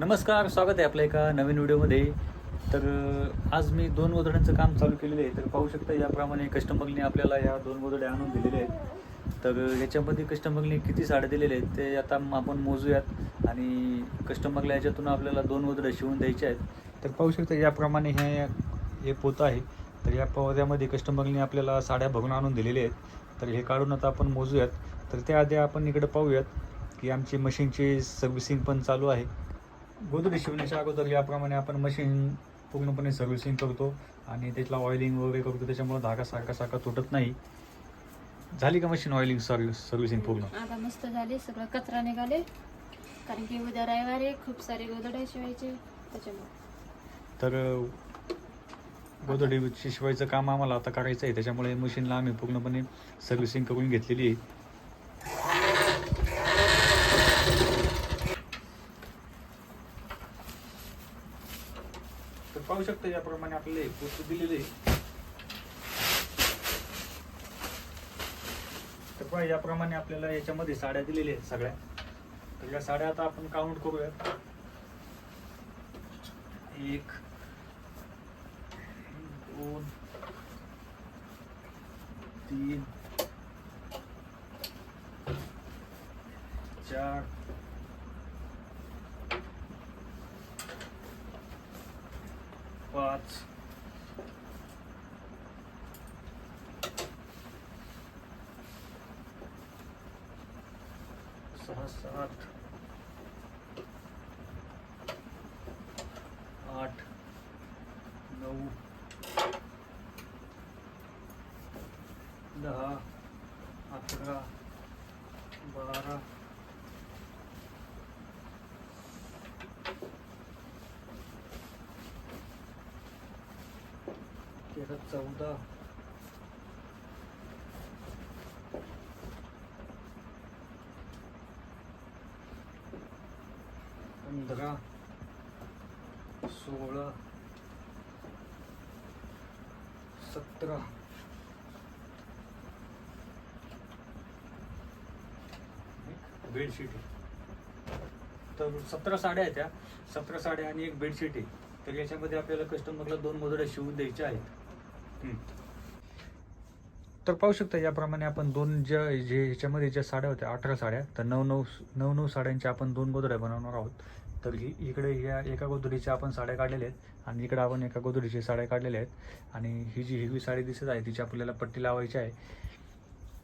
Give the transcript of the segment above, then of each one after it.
नमस्कार स्वागत आहे आपल्या एका नवीन व्हिडिओमध्ये. तर आज मी दोन गोधड्यांचं काम चालू केलेलं आहे. तर पाहू शकता याप्रमाणे कस्टमरने आपल्याला या दोन गोधड्या आणून दिलेल्या आहेत. तर याच्यामध्ये कस्टमरने किती साड्या दिलेल्या आहेत ते आता आपण मोजूयात. आणि कस्टमरला याच्यातून आपल्याला दोन गोधड्या शिवून द्यायच्या आहेत. तर पाहू शकता याप्रमाणे हे हे पोतं आहे. तर या पोत्यामध्ये कस्टमरने आपल्याला साड्या भरून आणून दिलेल्या आहेत. तर हे काढून आता आपण मोजूयात. तर त्याआधी आपण इकडे पाहूयात की आमची मशीनची सर्व्हिसिंग पण चालू आहे. गोदडी शिवण्याच्या अगोदर याप्रमाणे आपण मशीन पूर्णपणे सर्व्हिसिंग करतो आणि त्यातला ऑइलिंग वगैरे करतो. त्याच्यामुळे धागा सारखा सारखा तुटत नाही. झाली का मशीन ऑइलिंग सर्व्हिस सर्व्हिसिंग पूर्ण? आता मस्त झाले. सगळं कचरा निघाले. कारण की उद्या रविवार आहे खूप सारे गोदडे शिवायचे. त्याच्यामुळे. तर गोदडी शिवायचं काम आम्हाला आता करायचं आहे त्याच्यामुळे मशीनला आम्ही पूर्णपणे सर्व्हिसिंग करून घेतलेली आहे. पाहू शकता याप्रमाणे आपल्याला वस्तू दिलेले आहे. तर पहा याप्रमाणे आपल्याला याच्यामध्ये साड्या दिलेल्या आहेत सगळ्या तर या साड्या आता आपण काउंट करूयात एक दोन तीन चार सहा सात आठ नऊ दहा अकरा बारा तेरा चौदा सोळा सतरा बेडशीट. आहे तर सतरा साड्या आहेत त्या. सतरा साड्या आणि एक बेडशीट आहे. तर याच्यामध्ये आपल्याला कस्टमरला दोन गोदड्या शिवून द्यायच्या आहेत. हम्म. तर पाहू शकता याप्रमाणे आपण दोन ज्या जे ह्याच्यामध्ये ज्या साड्या होत्या अठरा साड्या तर नऊ नऊ नऊ नऊ साड्यांच्या आपण दोन गोदड्या बनवणार आहोत. तर ही इकडे ह्या एका गोदडीच्या आपण साड्या काढलेल्या आहेत आणि इकडे आपण एका गोदडीच्या साड्या काढलेल्या आहेत. आणि ही जी हिरवी साडी दिसत आहे तिची आपल्याला पट्टी लावायची आहे.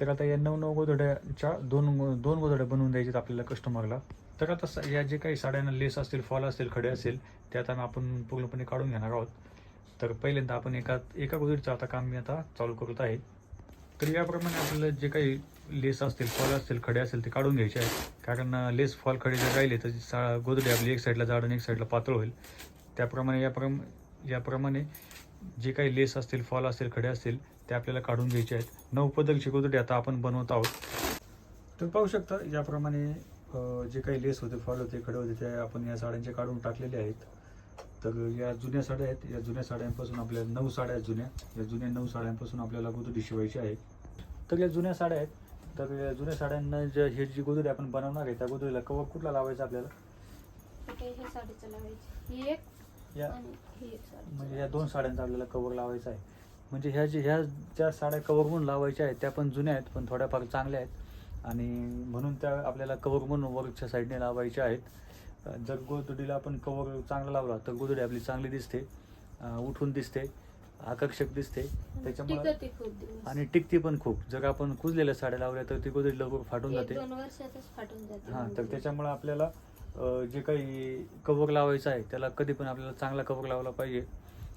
तर आता या नऊ नऊ गोधड्याच्या दोन दोन गोदड्या बनवून द्यायच्यात आपल्याला कस्टमरला तर आता स- या जे काही साड्यांना लेस असतील फॉल असतील खडे असतील ते आता आपण पूर्णपणे काढून घेणार आहोत. तर पहिल्यांदा आपण एका एका गोदडीचं आता काम मी आता चालू करत आहे. तर याप्रमाणे आपल्याला जे काही लेस असतील फॉल असतील खडे असतील ते काढून घ्यायचे आहेत. कारण लेस फॉल खडे जर राहिले तर सा गोधडी आपली एक साईडला जाड आणि एक साईडला पातळ होईल. त्याप्रमाणे याप्रम याप्रमाणे जे काही लेस असतील फॉल असतील खडे असतील ते आपल्याला काढून घ्यायचे आहेत. नऊ पदरची गोदडी आता आपण बनवत आहोत. तर पाहू शकता याप्रमाणे जे काही लेस होते फॉल होते खडे होते ते आपण या साड्यांचे काढून टाकलेले आहेत. तर या जुन्या साड्या आहेत. या जुन्या साड्यांपासून आपल्याला नऊ साड्या आहेत जुन्या. या जुन्या नऊ साड्यांपासून आपल्याला गोदडी शिवायची आहे. तर या जुन्या साड्या आहेत. तर या जुन्या साड्यांना ज्या हे जी गोदडी आपण बनवणार आहे त्या गोदडीला कवर कुठला लावायचा आपल्याला? ठीक आहे हे साडीचं लावायची. ही एक या आणि ही एक साडी. म्हणजे या दोन साड्यांचा आपल्याला कवर लावायचा आहे. म्हणजे ह्या जे ह्या ज्या साड्या कवर म्हणून लावायच्या आहेत त्या पण जुन्या आहेत पण थोड्याफार चांगल्या आहेत. आणि म्हणून त्या आपल्याला कवर म्हणून वरच्या साईडने लावायच्या आहेत. जर गोदडीला आपण कवर चांगला लावला तर गोदडी आपली चांगली दिसते. उठून दिसते. आकर्षक दिसते. त्याच्यामुळे टिकते खूप दिवस. आणि टिकती पण खूप. जर आपण कुजलेल्या साड्या लावल्या तर ती गोदडी लवकर फाटून एक जाते. दोन वर्षातच फाटून जाते हां तर त्याच्यामुळे आपल्याला अ, जे काही कवर लावायचं आहे त्याला कधी पण आपल्याला चांगला कवर लावला पाहिजे.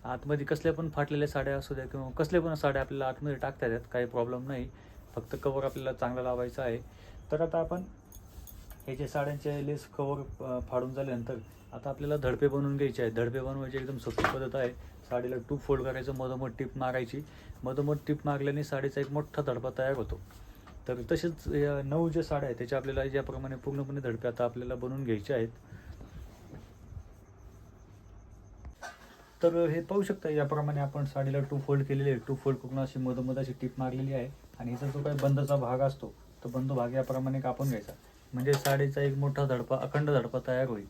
आतमध्ये कसल्या पण फाटलेल्या साड्या असू द्या किंवा कसल्या पण साड्या आपल्याला आतमध्ये टाकता येतात काही प्रॉब्लेम नाही. फक्त कवर आपल्याला चांगला लावायचा आहे. तर आता आपण हे जे साड्यांचे लेस कवर फाडून झाल्यानंतर आता आपल्याला धडपे बनवून घ्यायचे आहेत. धडपे बनवायची एकदम सोपी पद्धत आहे. साडीला टू फोल्ड करायचं मधोमध टीप मारायची. मधोमध टीप मारल्याने साडीचा एक मोठा धडपा तयार होतो. तर तसेच या नऊ ज्या साड्या आहेत त्याच्या आपल्याला याप्रमाणे पूर्णपणे धडपे आता आपल्याला बनवून घ्यायचे आहेत. तर हे पाहू शकता याप्रमाणे आपण साडीला टू फोल्ड केलेली आहे. टू फोल्ड करून अशी मधोमध अशी टीप मारलेली आहे. आणि याचा जो काही बंदचा भाग असतो तो बंद भाग याप्रमाणे कापून घ्यायचा. म्हणजे साडीचा एक मोठा धडपा अखंड धडपा तयार होईल.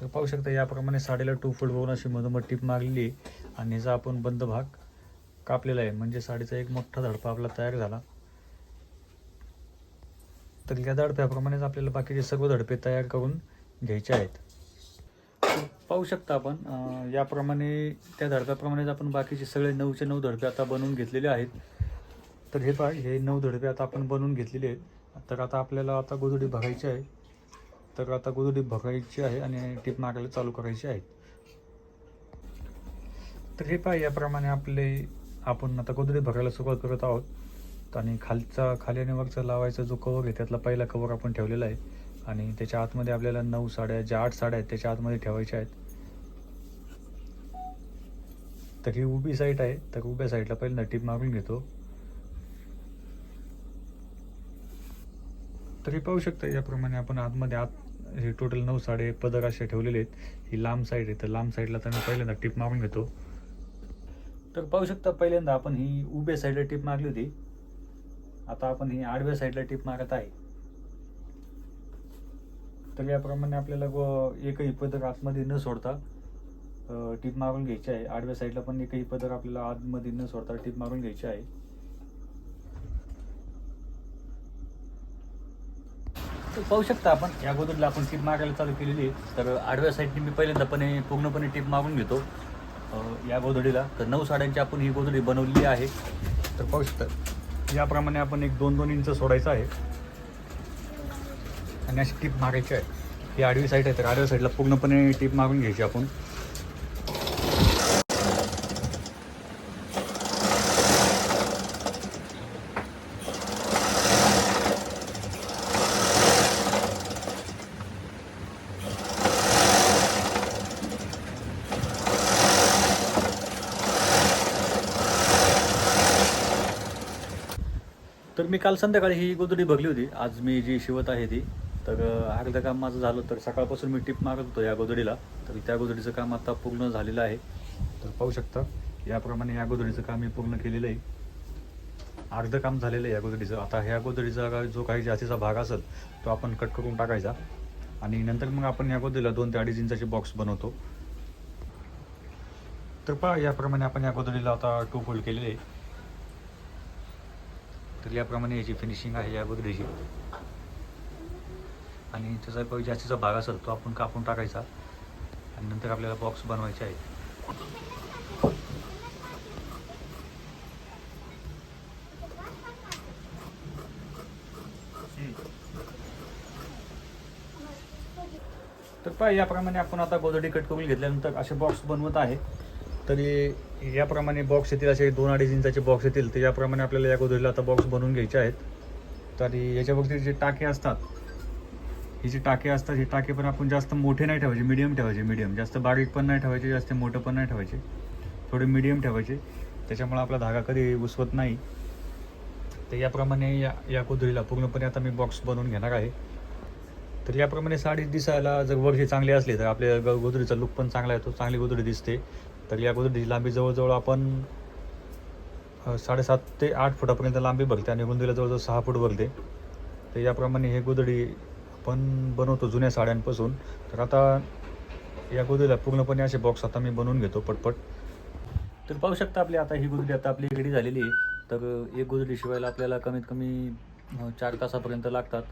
तर पाहू शकता याप्रमाणे साडीला टू फूट बघून अशी मधोमध टीप मारलेली आहे. आणि ह्याचा आपण बंद भाग कापलेला आहे. म्हणजे साडीचा एक मोठा धडपा आपला तयार झाला. तर या धडप्याप्रमाणेच आपल्याला बाकीचे सर्व धडपे तयार करून घ्यायचे आहेत. पाहू शकता आपण याप्रमाणे त्या धडप्याप्रमाणेच आपण बाकीचे सगळे नऊचे नऊ धडपे आता बनवून घेतलेले आहेत. तर हे पहा हे नऊ धडपे आता आपण बनवून घेतलेले आहेत. तर आता आपल्याला आता गोधडी भरायची आहे. तर आता गोधडी भरायची आहे आणि टीप मागायला चालू करायची आहे. तर हे पहा याप्रमाणे आपले आपण आता गोधडी भरायला सुरुवात करत आहोत. आणि खालचा खाली आणि वरचा लावायचा जो कवर आहे त्यातला पहिला कवर आपण ठेवलेला आहे. आणि त्याच्या आतमध्ये आपल्याला नऊ साड्या ज्या आठ साड्या आहेत त्याच्या आतमध्ये ठेवायच्या आहेत. तर ही उभी साईड आहे. तर उभ्या साईडला पहिल्यांदा टीप मारून घेतो. तरी पाहू शकता याप्रमाणे आपण आतमध्ये आत हे टोटल नऊ साडे पदर असे ठेवलेले आहेत. ही लांब साईड आहे. तर लांब साईडला तर मी पहिल्यांदा टिप मारून घेतो. तर पाहू शकता पहिल्यांदा आपण ही उभ्या साईडला टिप मारली होती. आता आपण ही आडव्या साईडला टिप मारत आहे. तर याप्रमाणे आपल्याला एकही पदर आतमध्ये न सोडता टिप मारून घ्यायची आहे. आडव्या साईडला पण एकही पदर आपल्याला आतमध्ये न सोडता टिप मारून घ्यायची आहे. पाहू शकता आपण. या गोदडीला आपण टीप मारायला चालू केलेली आहे. तर आडव्या साईडने मी पहिल्यांदापणे पूर्णपणे टीप मागून घेतो. या गोदडीला तर नऊ साड्यांची आपण ही गोदडी बनवलेली आहे. तर पाहू शकता. याप्रमाणे आपण एक दोन दोन इंच सोडायचं आहे. आणि अशी टीप मारायची आहे. ही आडवी साईड आहे तर आडव्या साईडला पूर्णपणे टीप मागून घ्यायची आपण. मी काल संध्याकाळी ही गोदडी बघली होती. आज मी जी शिवत आहे ती तर अर्धं काम माझं झालं तर सकाळपासून मी टिप मारत होतो या गोदडीला तर त्या गोदडीचं काम आता पूर्ण झालेलं आहे. तर पाहू शकता याप्रमाणे या गोदडीचं काम मी पूर्ण केलेलं आहे. अर्धं काम झालेलं आहे या गोदडीचं आता ह्या गोदडीचा जो काही जास्तीचा भाग असेल तो आपण कट करून टाकायचा. आणि नंतर मग आपण या गोदडीला दोन ते अडीच इंचाचे बॉक्स बनवतो. तर पहा याप्रमाणे आपण या गोदडीला आता टू फोल्ड केलेले आहे. तर याप्रमाणे याची फिनिशिंग आहे या गोदरेजची आणि त्याचा काही जास्तीचा भाग असेल तो आपण कापून टाकायचा. आणि नंतर आपल्याला बॉक्स बनवायचे आहे तर पाय याप्रमाणे आपण आता गोदडी कट करून घेतल्यानंतर असे बॉक्स बनवत आहे. तरी याप्रमाणे बॉक्स येतील असे दोन अडीच इंचाचे बॉक्स येतील. तर याप्रमाणे आपल्याला या गोदरीला आता बॉक्स बनवून घ्यायचे आहेत. तर याच्यावरती जे टाके असतात हे जे टाके असतात हे टाके पण आपण जास्त मोठे नाही ठेवायचे मीडियम ठेवायचे मीडियम जास्त बारीक पण नाही ठेवायचे जास्त मोठं पण नाही ठेवायचे. थोडे मीडियम ठेवायचे. त्याच्यामुळे आपला धागा कधी उसवत नाही. तर याप्रमाणे या या कुदरीला पूर्णपणे आता मी बॉक्स बनवून घेणार आहे. तर याप्रमाणे साडी दिसायला जर वरची चांगली असली तर आपल्या ग- लुक पण चांगला येतो चांगली गोदरी दिसते. तर या गोदडीची लांबी जवळजवळ आपण साडेसात ते आठ फुटापर्यंत लांबी भरते आणि रुंदीला जवळजवळ सहा फूट भरते तर याप्रमाणे हे गोदडी आपण बनवतो जुन्या साड्यांपासून. तर आता या गोदडीला पूर्णपणे असे बॉक्स आता मी बनवून घेतो पटपट. तर पाहू शकता आपली आता ही गोदडी आता आपली रेडी झालेली आहे. तर एक गोदडी शिवायला आपल्याला कमीत कमी चार तासापर्यंत लागतात.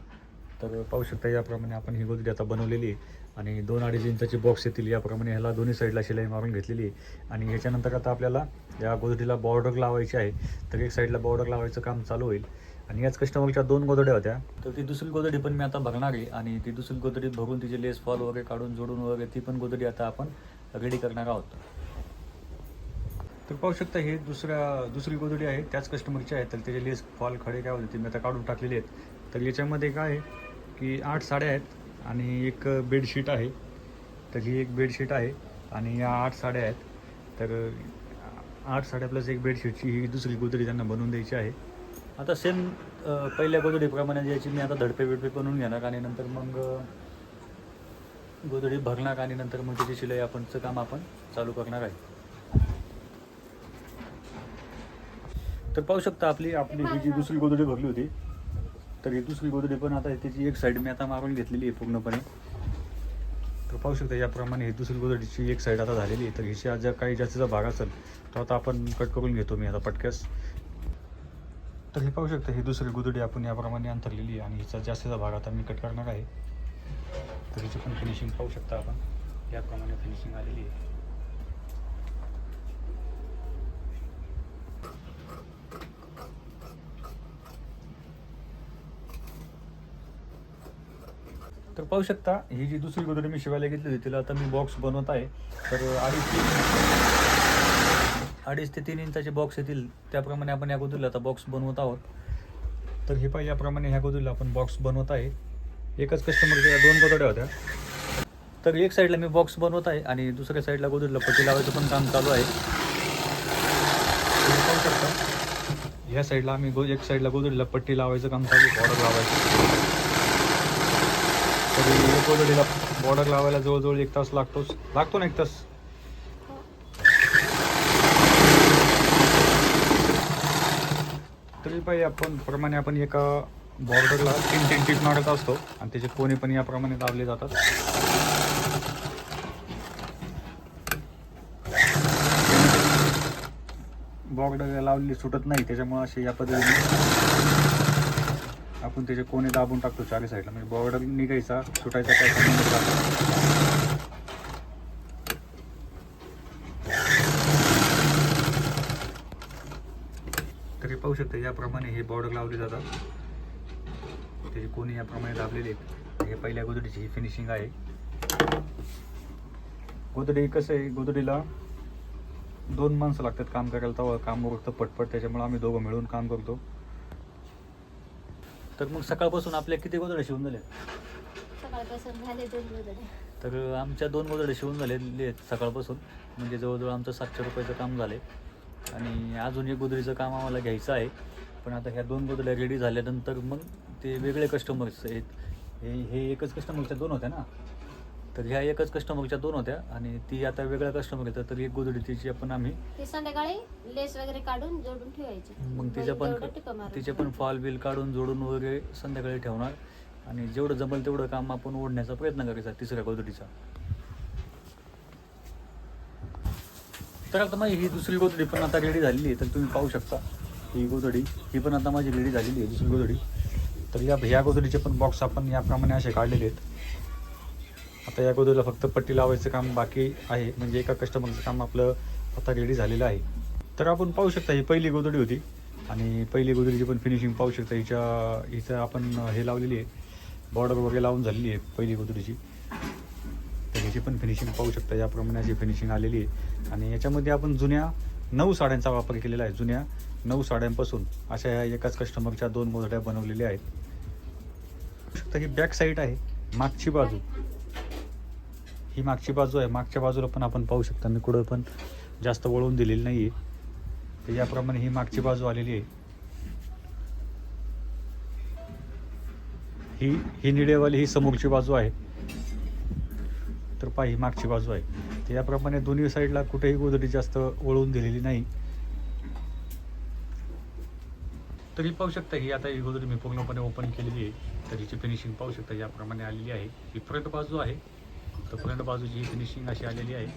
तर पाहू शकता याप्रमाणे आपण ही गोदडी आता बनवलेली आहे. आणि दोन अडीच इंचाची बॉक्स येतील याप्रमाणे ह्याला दोन्ही साईडला शिलाई मारून घेतलेली आहे. आणि ह्याच्यानंतर आता आपल्याला या गोधडीला बॉर्डर लावायची आहे. तर एक साईडला बॉर्डर लावायचं काम चालू होईल. आणि याच कस्टमरच्या दोन गोदड्या होत्या. तर ती दुसरी गोदडी पण मी आता बघणार आहे. आणि ती दुसरी गोदडी भरून तिचे लेस फॉल वगैरे काढून जोडून वगैरे ती पण गोदडी आता आपण रेडी करणार आहोत. तर पाहू शकता हे दुसऱ्या दुसरी गोदडी आहे. त्याच कस्टमरची आहे. तर त्याचे लेस फॉल खडे काय होते ते मी आता काढून टाकलेले आहेत. तर याच्यामध्ये काय आहे की आठ साड्या आहेत. आणि एक बेडशीट आहे. तर ही एक बेडशीट आहे आणि या आठ साड्या आहेत. तर आठ साड्या प्लस एक बेडशीटची ही दुसरी गोदडी त्यांना बनवून द्यायची आहे. आता सेम पहिल्या गोदडीप्रमाणे ज्याची मी आता धडपे बिडपे बनवून घेणार आणि नंतर मग गोदडी भरणार आणि नंतर मग त्याची शिलाई आपणचं काम आपण चालू करणार आहे. तर पाहू शकता आपली आपली ही जी दुसरी गोदडी भरली होती तर ही दुसरी गोदडी पण आता त्याची एक साईड मी आता मारून घेतलेली आहे पूर्णपणे. तर पाहू शकता याप्रमाणे ही दुसरी गोदडीची एक साईड आता झालेली आहे. तर हिच्या ज्या काही जास्तीचा भाग असेल तो आता आपण कट करून घेतो मी आता पटक्यास. तर हे पाहू शकता ही दुसरी गोदडी आपण याप्रमाणे अंतरलेली आहे आणि हिचा जास्तीचा भाग आता मी कट करणार आहे. तर हिची पण फिनिशिंग पाहू शकता आपण. याप्रमाणे फिनिशिंग आलेली आहे. तर पाहू शकता ही जी दुसरी गोदडी मी शिवायला घेतली होती तिला आता मी बॉक्स बनवत आहे. तर अडीच ते अडीच ते तीन इंचाचे बॉक्स येतील. त्याप्रमाणे आपण या गोदरीला आता बॉक्स बनवत आहोत. तर हे पाहिजे याप्रमाणे ह्या गोदरीला आपण बॉक्स बनवत आहे. एकच कस्टमरच्या दोन गोदड्या होत्या. तर एक साईडला मी बॉक्स बनवत आहे आणि दुसऱ्या साईडला गोदरीला पट्टी लावायचं पण काम चालू आहे. तुम्ही पाहू शकता ह्या साईडला आम्ही गो एक साईडला गोदरीला पट्टी लावायचं काम चालू बॉर्डर लावायचं. तरी बॉर्डर लावायला जवळजवळ एक तास लागतोच. लागतो ना एक तास? तरी पाहिजे आपण प्रमाणे आपण एका बॉर्डरला तीन तीन टीप मारत असतो आणि त्याचे कोणे पण याप्रमाणे दाबले जातात. बॉर्डर लावलेली सुटत नाही त्याच्यामुळे असे या पद्धतीने आपण त्याचे कोणे दाबून टाकतो चारी साईडला म्हणजे बॉर्डर निघायचा सुटायचा काय तरी पाहू शकता याप्रमाणे हे बॉर्डर लावले जातात. त्याचे कोणी याप्रमाणे दाबलेले आहेत. हे पहिल्या गोदडीची ही फिनिशिंग आहे. गोदडी कसं आहे? गोदडीला दोन माणसं लागतात काम करायला. तेव्हा काम उरकतं पटपट त्याच्यामुळे आम्ही दोघं मिळून काम करतो. तर मग सकाळपासून आपल्या किती गोदड्या शिवून सकाळपासून झाले दोन गोदड्या तर आमच्या दोन गोदड्या शिवून झालेले आहेत सकाळपासून. म्हणजे जवळजवळ आमचं सातशे रुपयाचं काम झालं आणि अजून एक गोदडीचं काम आम्हाला घ्यायचं आहे. पण आता ह्या दोन गोदड्या रेडी झाल्यानंतर मग ते वेगळे कस्टमर्स आहेत. हे हे एकच कस्टमरच्या दोन होत्या ना? तर ह्या एकच कस्टमरच्या दोन होत्या आणि ती आता वेगळ्या कस्टमर येतात तर एक गोदडी तिची आपण आम्ही ते संध्याकाळी लेस वगैरे काढून जोडून ठेवायचे. मग तिचे पण. तिचे पण फॉल बिल काढून जोडून वगैरे संध्याकाळी ठेवणार. आणि जेवढं जमेल तेवढं काम आपण ओढण्याचा प्रयत्न करायचा तिसऱ्या गोदडीचा तर आता माझी ही दुसरी गोदडी पण आता रेडी झालेली आहे तर तुम्ही पाहू शकता. ही गोदडी ही पण आता माझी रेडी झालेली आहे दुसरी गोदडी तर या ह्या गोदडीचे पण बॉक्स आपण याप्रमाणे असे काढलेले आहेत. आता या गोदडीला फक्त पट्टी लावायचं काम बाकी आहे. म्हणजे एका कस्टमरचं काम आपलं आता रेडी झालेलं आहे. तर आपण पाहू शकता ही पहिली गोदडी होती. आणि पहिली गोदडीची पण फिनिशिंग पाहू शकता हिच्या हिचं आपण हे लावलेली आहे. बॉर्डर वगैरे लावून झालेली आहे पहिली गोदडीची तर ह्याची पण फिनिशिंग पाहू शकता याप्रमाणे अशी फिनिशिंग आलेली आहे. आणि याच्यामध्ये आपण जुन्या नऊ साड्यांचा वापर केलेला आहे जुन्या नऊ साड्यांपासून. अशा या एकाच कस्टमरच्या दोन गोदड्या बनवलेल्या आहेत. पाहू शकता ही बॅक साईड आहे मागची बाजू. ही मागची बाजू आहे. मागच्या बाजूला पण आपण पाहू शकता. मी कुठं पण जास्त वळवून दिलेली नाही आहे तर याप्रमाणे ही मागची बाजू आलेली आहे. ही ही निळेवाली ही समोरची बाजू आहे. तर पाय ही मागची बाजू आहे. तर याप्रमाणे दोन्ही साईडला कुठेही गोदडी जास्त वळवून दिलेली नाही. तरी पाहू शकता ही आता ही गोदडी मी पूर्णपणे ओपन केलेली आहे. तर हिची फिनिशिंग पाहू शकता याप्रमाणे आलेली आहे. ही फ्रंट बाजू आहे. तर फ्रंट बाजूची ही फिनिशिंग अशी आलेली आहे.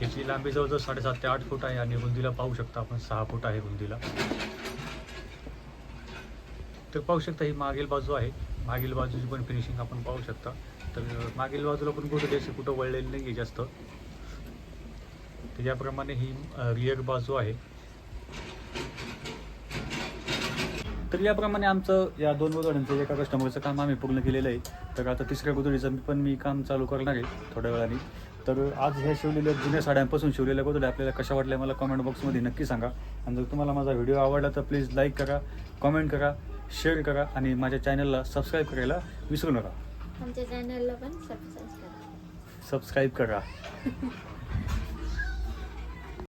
याची लांबी जवळजवळ साडेसात ते आठ फूट आहे आणि रुंदीला पाहू शकता आपण सहा फूट आहे रुंदीला. तर पाहू शकता ही मागील बाजू आहे. मागील बाजूची पण फिनिशिंग आपण पाहू शकता. तर मागील बाजूला पण कुठं अशी कुठं वळलेली नाही आहे जास्त. तर याप्रमाणे ही रिअर बाजू आहे. तर याप्रमाणे आमचं या दोन गोदड्यांचं एका कस्टमरचं काम आम्ही पूर्ण केलेलं आहे. तर आता तिसऱ्या गोदडीचं पण मी काम चालू करणार आहे थोड्या वेळाने. तर आज ह्या शिवलेल्या जुन्या साड्यांपासून शिवलेल्या गोदड्या आपल्याला कशा वाटल्या मला कमेंट बॉक्समध्ये नक्की सांगा. आणि जर तुम्हाला माझा व्हिडिओ आवडला तर प्लीज लाईक करा कमेंट करा शेअर करा आणि माझ्या चॅनलला सबस्क्राईब करायला विसरू नका. आमच्या चॅनलला पण सबस्क्राईब करा. सबस्क्राईब करा.